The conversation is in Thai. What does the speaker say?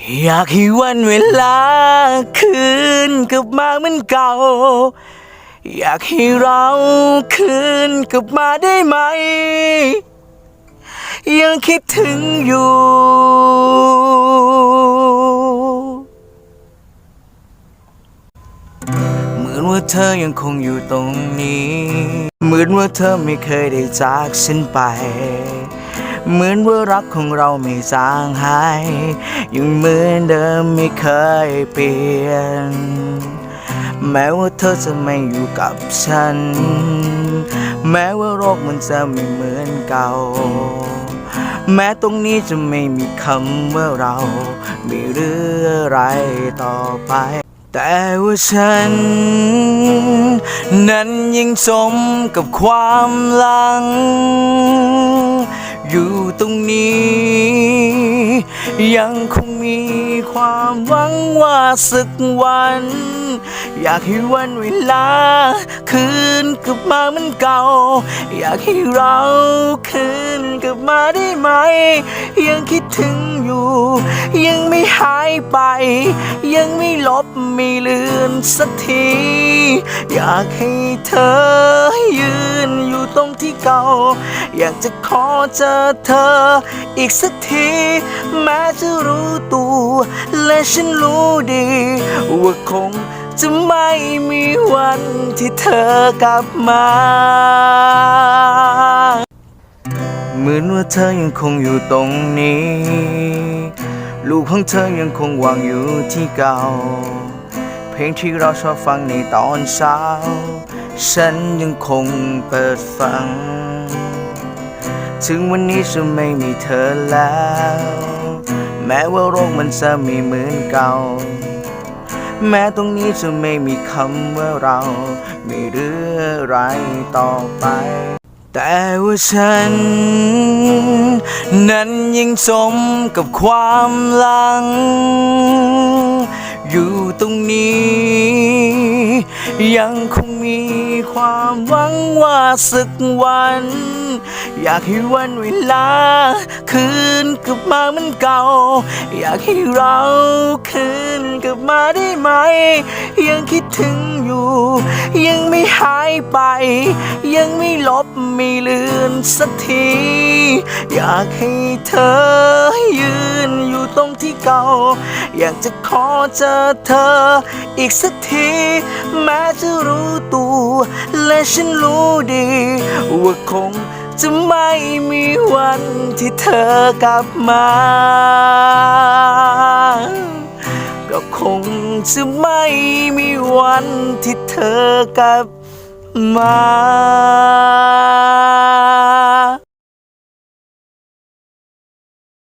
อยากให้วันเวลาคืนกลับมาเหมือนเก่า อยากให้เราคืนกลับมาได้ไหม ยังคิดถึงอยู่ เหมือนว่าเธอยังคงอยู่ตรงนี้ เหมือนว่าเธอไม่เคยได้จากฉันไป เหมือนว่ารักของเราไม่จางหายยังเหมือนเดิมไม่เคยเปลี่ยน แม้ว่าเธอจะไม่อยู่กับฉัน แม้ว่าโรคมันจะไม่เหมือนเก่า แม้ตรงนี้จะไม่มีคำว่าเรา ไม่เรืออะไรต่อไปแต่ว่าฉัน นั้นยังจมกับความหลัง อยู่ตรงนี้ ยังคงมีความหวังว่าสักวัน อยากให้วันเวลา คืนกลับมาเหมือนเก่า อยากให้เราคืนกลับมาได้ไหม ยังคิดถึงอยู่ ยังไม่หายไป ยังไม่ลบไม่ลือนสักที อยากให้เธอยืนอยู่ตรงที่เก่า อยากจะขอเจอเธออีกสักทีแม้จะรู้ตัว และฉันรู้ดีว่าคง จะไม่มีวันที่เธอกลับมาเหมือนว่าเธอยังคงอยู่ตรงนี้ ลูกของเธอยังคงวางอยู่ที่เก่า เพลงที่เราชอบฟังในตอนเช้า ฉันยังคงเปิดฟัง ถึงวันนี้จะไม่มีเธอแล้ว แม้ว่าโรคมันจะม่เหมือนเก่า แม้ตรงนี้จะไม่มีคำว่าเรา ไม่เหลืออไรต่อไป แต่ว่าฉัน นั้นยังจมกับความหลัง อยู่ตรงนี้ ยังคงมีความหวังว่าสักวัน อยากให้วันเวลา คืนกลับมาเหมือนเก่า อยากให้เราคืน มาได้ไหม ยังคิดถึงอยู่ ยังไม่หายไป ยังไม่ลบไม่เลือนสักที อยากให้เธอยืนอยู่ตรงที่เก่า อยากจะขอเจอเธออีกสักที แม้จะรู้ตัว และฉันรู้ดี ว่าคงจะไม่มีวันที่เธอกลับมา ก็คงจะไม่มีวันที่เธอกลับมา